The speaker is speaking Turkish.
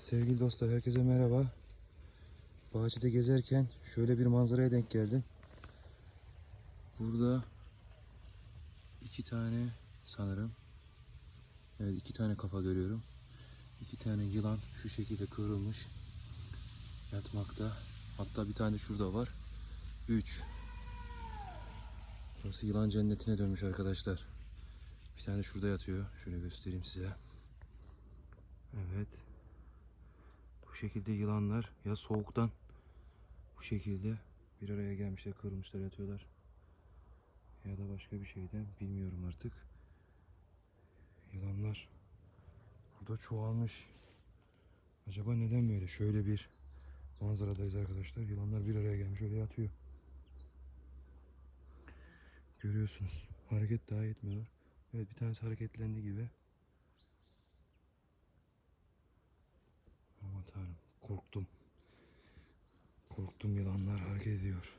Sevgili dostlar herkese merhaba. Bahçede gezerken şöyle bir manzaraya denk geldim. Burada iki tane sanırım. Evet iki tane kafa görüyorum. İki tane yılan şu şekilde kıvrılmış yatmakta. Hatta bir tane şurada var. Üç. Burası yılan cennetine dönmüş arkadaşlar. Bir tane şurada yatıyor. Şöyle göstereyim size. Evet. Şekilde yılanlar ya soğuktan bu şekilde bir araya gelmişler, kırılmışlar, yatıyorlar. Ya da başka bir şeyden bilmiyorum artık. Yılanlar burada çoğalmış. Acaba neden böyle? Şöyle bir manzaradayız arkadaşlar. Yılanlar bir araya gelmiş öyle yatıyor. Görüyorsunuz. Hareket daha etmiyor. Evet bir tanesi hareketlendi gibi. Tanrım korktum. Korktum yılanlar hareket ediyor.